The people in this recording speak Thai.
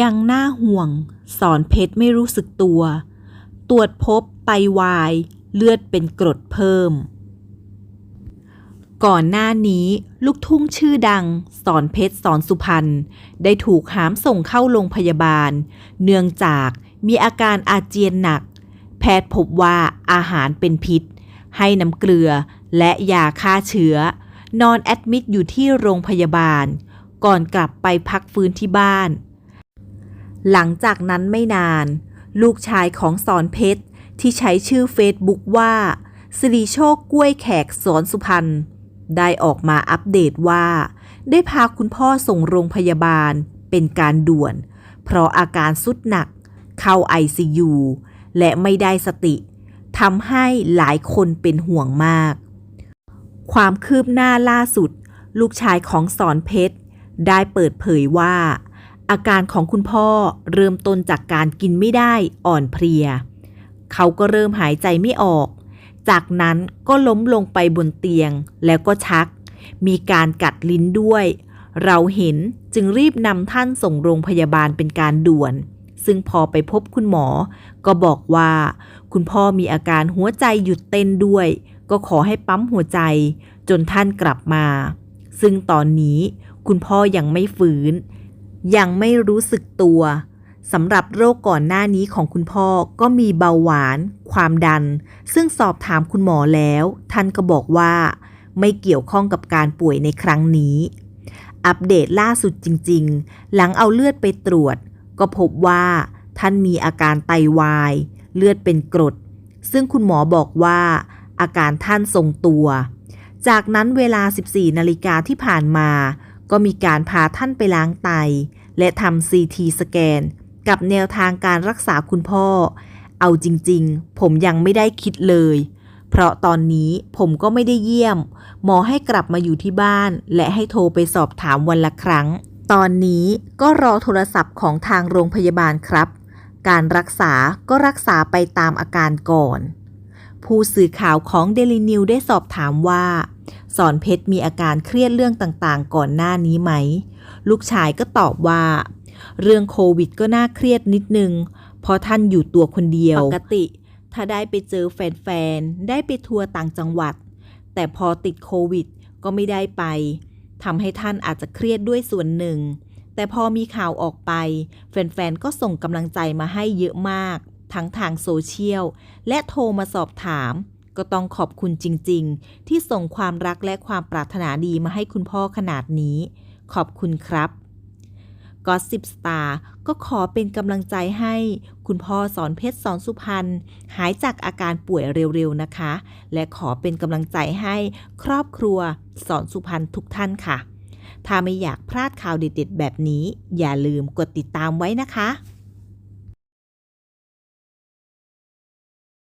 ยังน่าห่วง สอนเพชรไม่รู้สึกตัว ตรวจพบไตวาย เลือดเป็นกรดเพิ่ม ก่อนหน้านี้ลูกทุ่งชื่อดัง สอนเพชรสอนสุพรรณได้ถูกหามส่งเข้าโรงพยาบาล เนื่องจากมีอาการอาเจียนหนัก แพทย์พบว่าอาหารเป็นพิษ ให้น้ำเกลือและยาฆ่าเชื้อ นอนแอดมิดอยู่ที่โรงพยาบาล ก่อนกลับไปพักฟื้นที่บ้าน หลังจากนั้นไม่นาน ลูกชายของสอนเพชร ที่ใช้ชื่อเฟซบุ๊กว่าสิริโชคกล้วยแขกสอนสุพรรณได้ออกมาอัปเดตว่า ได้พาคุณพ่อส่งโรงพยาบาลเป็นการด่วน เพราะอาการสุดหนัก เข้า ICU และไม่ได้สติทำให้หลายคนเป็นห่วงมาก ความคืบหน้าล่าสุด ลูกชายของสอนเพชร ได้เปิดเผยว่า อาการของคุณพ่อเริ่มต้นจากการกินไม่ได้อ่อนเพลีย เขาก็เริ่มหายใจไม่ออก จากนั้นก็ล้มลงไปบนเตียงแล้วก็ชัก มีการกัดลิ้นด้วย เราเห็นจึงรีบนำท่านส่งโรงพยาบาลเป็นการด่วน ซึ่งพอไปพบคุณหมอ ก็บอกว่า คุณพ่อมีอาการหัวใจหยุดเต้นด้วย ก็ขอให้ปั๊มหัวใจ จนท่านกลับมา ซึ่งตอนนี้คุณพ่อยังไม่ฟื้น ยังไม่รู้สึกตัวสำหรับโรคก่อนหน้านี้ของคุณพ่อก็มีเบาหวาน ความดัน ซึ่งสอบถามคุณหมอแล้ว ท่านก็บอกว่า ไม่เกี่ยวข้องกับการป่วยในครั้งนี้ อัปเดตล่าสุดจริง ๆ หลังเอาเลือดไปตรวจ ก็พบว่า ท่านมีอาการไตวาย เลือดเป็นกรด ซึ่งคุณหมอบอกว่า อาการท่านทรงตัว จากนั้นเวลา 14 นาฬิกาที่ผ่านมา ก็มีการพาท่านไปล้างไต และทำซีทีสแกน กับแนวทางการรักษาคุณพ่อ เอาจริงๆ ผมยังไม่ได้คิดเลย เพราะตอนนี้ผมก็ไม่ได้เยี่ยม หมอให้กลับมาอยู่ที่บ้าน และให้โทรไปสอบถามวันละครั้ง ตอนนี้ก็รอโทรศัพท์ของทางโรงพยาบาลครับ การรักษาก็รักษาไปตามอาการก่อน ผู้สื่อข่าวของเดลินิวได้สอบถามว่า สอนเพชรมีอาการเครียดเรื่องต่างๆ ก่อนหน้านี้ไหม ลูกชายก็ตอบว่า เรื่องโควิดก็น่าเครียดนิดนึง เพราะท่านอยู่ตัวคนเดียว ปกติ ถ้าได้ไปเจอแฟนๆ ได้ไปทัวร์ต่างจังหวัด แต่พอติดโควิดก็ไม่ได้ไปทำให้ท่านอาจจะเครียดด้วยส่วนหนึ่ง แต่พอมีข่าวออกไป แฟนๆ ก็ส่งกำลังใจมาให้เยอะมาก ทั้งทางโซเชียล และโทรมาสอบถาม ก็ต้องขอบคุณจริง ๆ ที่ส่งความรักและความปรารถนาดีมาให้คุณพ่อขนาดนี้ ขอบคุณครับก็สิบสตาร์ก็ขอเป็นกำลังใจให้ คุณพ่อสอนเพชรสอนสุพรรณหายจากอาการป่วยเร็วๆนะคะ และขอเป็นกำลังใจให้ครอบครัวสอนสุพรรณทุกท่านค่ะ ถ้าไม่อยากพลาดข่าวเด็ดๆแบบนี้ อย่าลืมกดติดตามไว้นะคะ